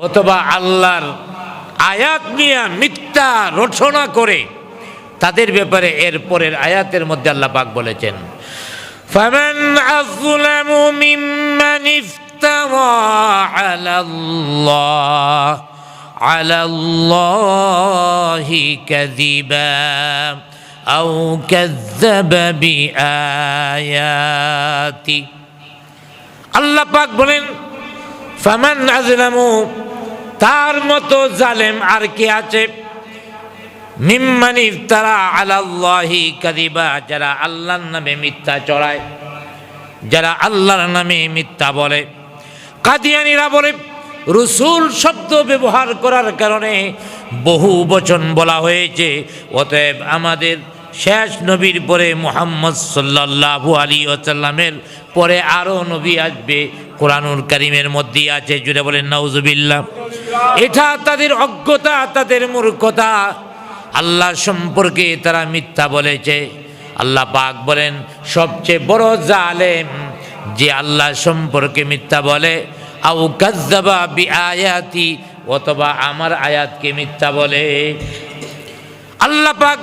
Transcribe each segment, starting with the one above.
অথবা আল্লাহর আয়াত নিয়ে মিথ্যা রচনা করে তাদের ব্যাপারে এর পরের আয়াতের মধ্যে আল্লাহ পাক বলেছেন فمن أظلم ممن افترى على الله على الله كذبا أو كذب بآياته আল্লাহ পাক বলেন ফামান আজলামু তার মতো জালেম আর কে আছে? মিম্মান ইফতারা আলাল্লাহি কাদিবা যারা আল্লাহর নামে মিথ্যা চড়ায়, যারা আল্লাহর নামে মিথ্যা বলে। কাদিয়ানিরা বলে, রসুল শব্দ ব্যবহার করার কারণে বহু বচন বলা হয়েছে। অতএব আমাদের শেষ নবীর পরে মোহাম্মদ সাল্লাল্লাহু আলী আসাল্লামের পরে আরও নবী আসবে। কোরআনুল করিমের মধ্যেই আছে, জুড়ে বলেন, নাউজুবিল্লাহ। এটা তাদের অজ্ঞতা, তাদের মূর্খতা। আল্লাহ সম্পর্কে তারা মিথ্যা বলেছে। আল্লাহ পাক বলেন, সবচেয়ে বড় জালেম যে আল্লাহ সম্পর্কে মিথ্যা বলে আউ কাজ্জাবা বি আয়াতি অথবা আমার আয়াতকে মিথ্যা বলে। আল্লাহ পাক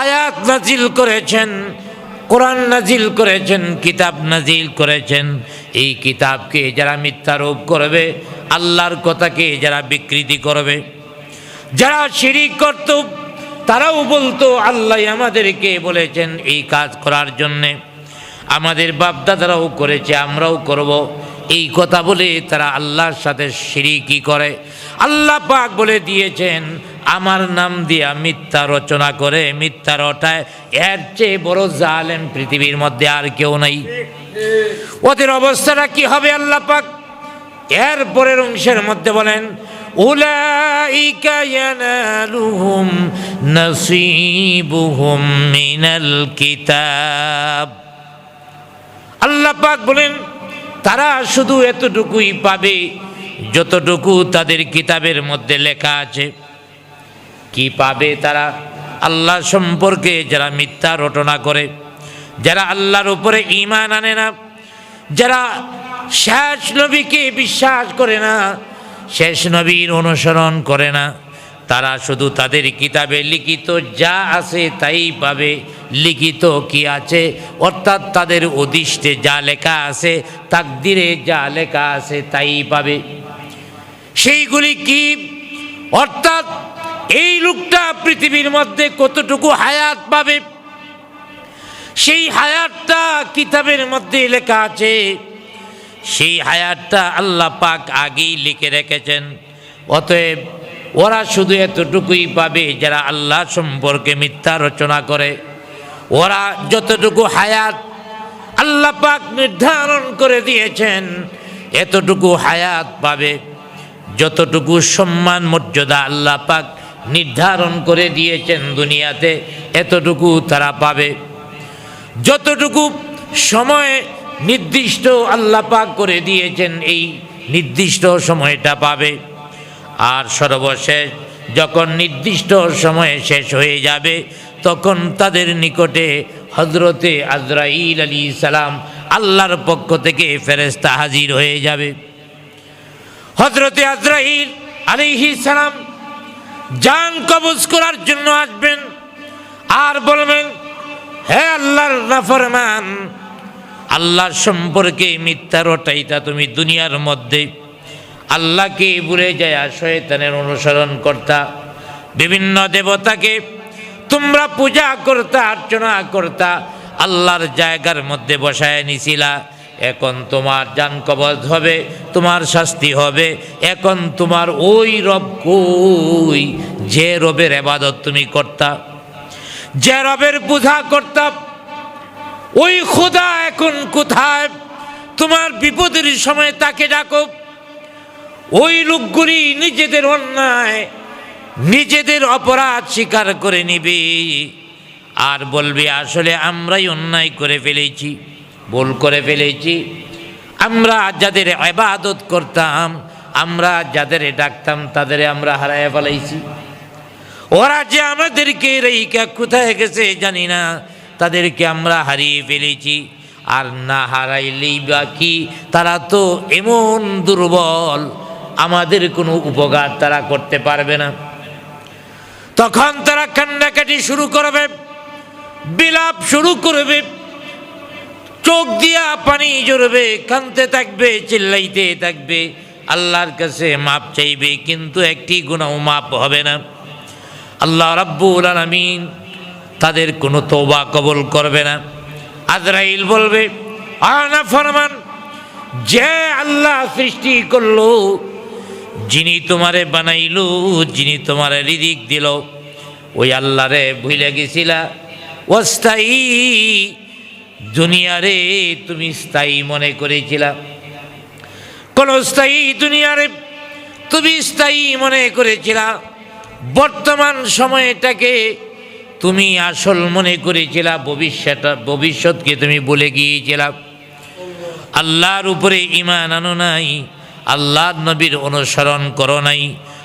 আয়াত নাজিল করেছেন। কোরআন নাজিল করেছেন, কিতাব নাজিল করেছেন। এই কিতাবকে যারা মিথ্যারোপ করবে, আল্লাহর কথাকে যারা বিকৃতি করবে, যারা শিরিক করত, তারাও বলতো, আল্লাহ আমাদেরকে বলেছেন এই কাজ করার জন্যে। আমাদের বাপদাদারাও করেছে, আমরাও করব। এই কথা বলে তারা আল্লাহর সাথে শিরিকি করে। আল্লাহ পাক বলে দিয়েছেন আমার নাম দিয়া মিথ্যা রচনা করে মিথ্যা রটায় এর চেয়ে বড় জালেম পৃথিবীর মধ্যে আর কেউ নাই ওদের অবস্থাটা কি হবে আল্লাহ পাক এর পরের অংশের মধ্যে বলেন أولئك ينالهم نصيبهم من الكتاب আল্লাহ পাক বলেন তারা শুধু এতটুকুই পাবে যতটুকু তাদের কিতাবের মধ্যে লেখা আছে কি পাবে তারা? আল্লাহ সম্পর্কে যারা মিথ্যা রটনা করে, যারা আল্লাহর উপরে ঈমান আনে না, যারা শেষ নবীকে বিশ্বাস করে না, শেষ নবীর অনুসরণ করে না, তারা শুধু তাদের কিতাবে লিখিত যা আছে তাই পাবে, লিখিত কি আছে, অর্থাৎ তাদের অদিষ্টে যা লেখা আছে, তাকদিরে যা লেখা আছে তাই পাবে। সেইগুলি কি? অর্থাৎ এই লোকটা পৃথিবীর মধ্যে কতটুকু হায়াত পাবে? সেই হায়াতটা কিতাবের মধ্যে লেখা আছে। সেই হায়াতটা আল্লাহ পাক আগেই লিখে রেখেছেন। অতএব ওরা শুধু এতটুকুই পাবে যারা আল্লাহ সম্পর্কে মিথ্যা রচনা করে। ওরা যতটুকু হায়াত আল্লাহ পাক নির্ধারণ করে দিয়েছেন, এতটুকু হায়াত পাবে। যতটুকু সম্মান মর্যাদা আল্লাহ পাক নির্ধারণ করে দিয়েছেন দুনিয়াতে, এতটুকু তারা পাবে। যতটুকু সময় নির্দিষ্ট আল্লাহ পাক করে দিয়েছেন, এই নির্দিষ্ট সময়টা পাবে। আর সর্বশেষ, যখন নির্দিষ্ট সময়ে শেষ হয়ে যাবে, তখন তাদের নিকটে হজরতে আজরাইল আলী সালাম আল্লাহর পক্ষ থেকে ফেরেস্তা হাজির হয়ে যাবে। হজরতে আজরাইল আলিহি সালাম জান কবজ করার জন্য আসবেন। আর বলবেন, হে আল্লাহর নাফরমান, আল্লাহর সম্পর্কে মিথ্যা রটাইতা তুমি দুনিয়ার মধ্যে আল্লাহকে ভুলে যায় শয়তানের অনুসরণ করতা, বিভিন্ন দেবতাকে তোমরা পূজা করতা, অর্চনা করতা, আল্লাহর জায়গার মধ্যে বসায় নিছিলা। এখন তোমার জান কবজ হবে, তোমার শাস্তি হবে। এখন তোমার ওই রব কই? যে রবের এবাদত তুমি করতা, যে রবের পূজা করতাম ওই খোদা এখন কোথায়? তোমার বিপদের সময় তাকে ডাকো। ওই লোকগুলি নিজেদের অন্যায়, নিজেদের অপরাধ স্বীকার করে নিবে। আর বলবে, আসলে আমরাই অন্যায় করে ফেলেছি। ভুল করে ফেলেছি। আমরা যাদের আবাদত করতাম, আমরা যাদের ডাকতাম, তাদের আমরা হারায় ফেলাইছি। ওরা যে আমাদেরকে রেইকা কোথায় গেছে জানি না, তাদেরকে আমরা হারিয়ে ফেলেছি। আর না হারাইলেই বা কি তারা তো এমন দুর্বল, আমাদের কোনো উপকার তারা করতে পারবে না। তখন তারা কান্নাকাটি শুরু করবে, বিলাপ শুরু করবে। চোখ দিয়া পানি জড়বে কানতে থাকবে, চিল্লাইতে থাকবে। আল্লাহর কাছে মাপ চাইবে, কিন্তু একটি গুণাও মাপ হবে না। আল্লাহ রাব্বুল আলামিন তাদের কোনো তওবা কবল করবে না। আজরাইল বলবে, আনা ফরমান, যে আল্লাহ সৃষ্টি করল, যিনি তোমারে বানাইলো, যিনি তোমারে রিদিক দিল, ওই আল্লাহরে ভুলে গেছিলা। অস্থায়ী দুনিয়ারে তুমি স্থায়ী মনে করেছিলা। কোন স্থায়ী দুনিয়ারে তুমি স্থায়ী মনে করেছিলা। বর্তমান সময়টাকে তুমি আসল মনে করেছিলা ভবিষ্যৎ ভবিষ্যৎকে তুমি বলে গিয়েছিলা। আল্লাহর উপরে ইমান আনো নাই আল্লাহ নবীর অনুসরণ করো নাই।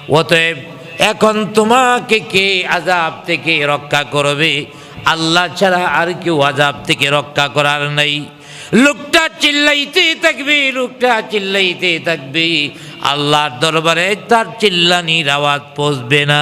অতএব এখন তোমাকে কে আজাব থেকে রক্ষা করবে? আল্লাহ ছাড়া আর কেউ আজাব থেকে রক্ষা করার নাই। লোকটা চিল্লাইতে থাকবে, লোকটা চিল্লাইতে থাকবে। আল্লাহর দরবারে তার চিল্লানির আওয়াজ পৌঁছবে না।